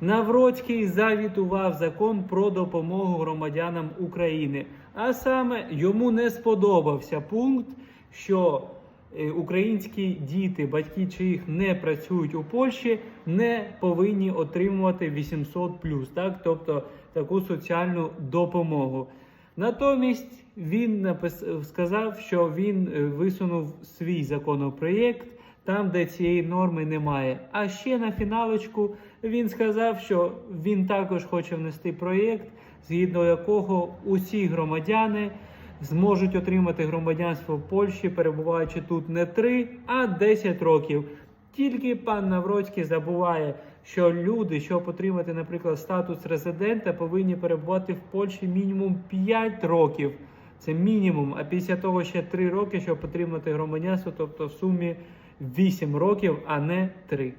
Навроцький завітував закон про допомогу громадянам України. А саме йому не сподобався пункт, що е, українські діти, батьки, чиїх не працюють у Польщі, не повинні отримувати 800 так, тобто таку соціальну допомогу. Натомість він напис... сказав, що він е, висунув свій законопроєкт там, де цієї норми немає. А ще на фіналочку він сказав, що він також хоче внести проєкт, згідно якого усі громадяни зможуть отримати громадянство в Польщі, перебуваючи тут не 3, а 10 років. Тільки пан Навроцький забуває, що люди, щоб отримати, наприклад, статус резидента, повинні перебувати в Польщі мінімум 5 років. Це мінімум, а після того ще 3 роки, щоб отримати громадянство, тобто в сумі 8 років, а не 3.